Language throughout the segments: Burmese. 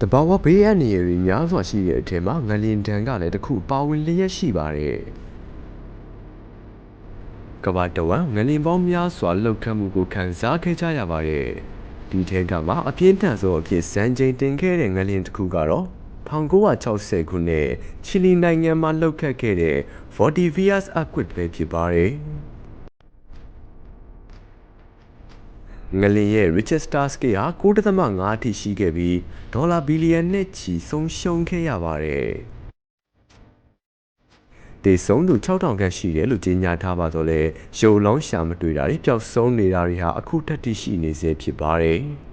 တဘာဝဘေးအန္တရာယ်တွေများစွာရှိတဲ့အထက်မှာငလင်တန်ကလည်းတစ်ခုပါဝင်လျက်ရှိပါတယ်ကမ္ဘာတဝန်းငလင်ပေါင်းများစွာလှုပ်ခတ်မှုကိုခံစားခဲ့ကြရပါတယ်ဒီထဲကမှအပြင်းထန်ဆုံးအဖြစ်စံချိန်တင်ခဲ့တဲ့ငလင်တစ်ခုကတော့1960ခုနှစ်ချီလီနိုင်ငံမှာလှုပ်ခတ်ခဲ့တဲ့ Fortivias Earthquake ပဲဖြစ်ပါတယ် ငလင်ရဲ့ Richter scale ဟာ9.5အထိရှိခဲ့ပြီးဒေါ်လာဘီလီယံနဲ့ချီဆုံးရှုံးခဲ့ရပါတယ်။တေဆုံးသူ6000ခန့်ရှိတယ်လို့ကြေညာထားပါတော့လေရုပ်လောင်းရှာမတွေ့တာတွေပျောက်ဆုံးနေတာတွေဟာအခုထက်ထိရှိနေစေဖြစ်ပါတယ်။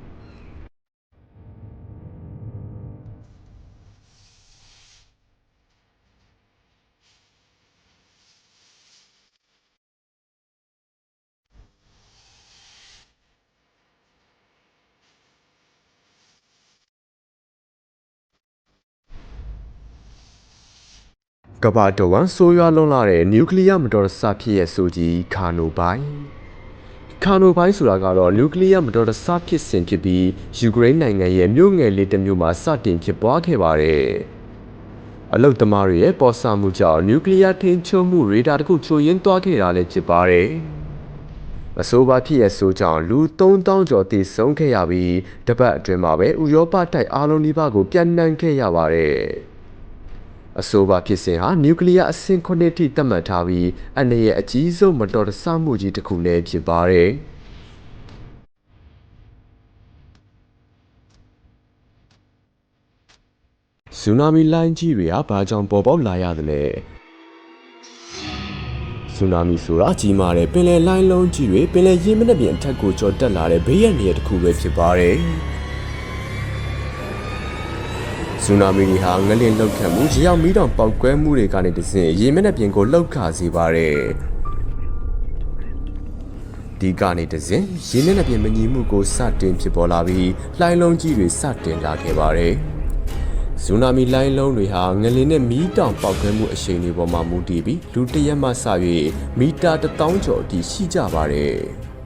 ကမ္ဘာတဝန်းဆိုးရွားလွန်လာတဲ့နျူကလ িয়ার မတော်တဆဖြစ်ရဲ့ဆိုကြီးခါနိုဘိုင်းခါနိုဘိုင်းဆိုတာကတော့နျူကလ িয়ার မတော်တဆဖြစ်စဉ်ဖြစ်ပြီးယူကရိန်းနိုင်ငံရဲ့မြို့ငယ်လေးတစ်မြို့မှာစတင်ဖြစ်ပွားခဲ့ပါတယ်အလုတ်သမားတွေရဲ့ပေါ်ဆာမှုကြောင့်နျူကလ িয়ার ထိန်းချုပ်မှုရေဒါတစ်ခုချို့ယွင်းသွားခဲ့တာလည်းဖြစ်ပါတယ်အဆိုပါဖြစ်ရဲ့ဆိုကြောင့်လူ3000ကျော်တည်ဆုံးခဲ့ရပြီးတပတ်အတွင်းမှာပဲဥရောပတိုက်အားလုံးဒီပါကိုပြန့်နှံ့ခဲ့ရပါတယ် အဆိုပါဖြစ်စဉ်ဟာနျူကလ িয়ার အဆင့်9ထိသတ်မှတ်ထားပြီးအန္တရာယ်အကြီးဆုံးမတော်တဆမှုကြီးတစ်ခုလည်းဖြစ်ပါတယ်ဆူနာမီလိုင်းကြီးတွေဟာဘာကြောင့်ပေါ်ပေါက်လာရသလဲဆူနာမီဆိုတာကြီးမားတဲ့ပင်လယ်လိုင်းလုံးကြီးတွေပင်လယ်ရေမျက်နှာပြင်အထက်ကိုကျော်တက်လာတဲ့ဘေးရန်တွေတစ်ခုပဲဖြစ်ပါတယ် ဆူနာမီတွေဟာငလျင်လှုပ်ခတ်မှုရေရောက်မီးတောင်ပေါက်ကွဲမှုတွေကနေတဆင့်ရေမျက်နှာပြင်ကိုလှုပ်ခါစေပါတယ်ဒီကနေတစဉ်ရေမျက်နှာပြင်မညီမှုကိုစတင်ဖြစ်ပေါ်လာပြီးလှိုင်းလုံးကြီးတွေစတင်လာခဲ့ပါတယ်။ဇူနာမီလိုင်းလုံးတွေဟာငလင်နဲ့မီးတောင်ပေါက်ကွဲမှုအရှိန်တွေပေါ်မှာမူတည်ပြီးလူတစ်ရက်မှစ၍မီတာ1000ကျော်အထိရှိကြပါတယ်။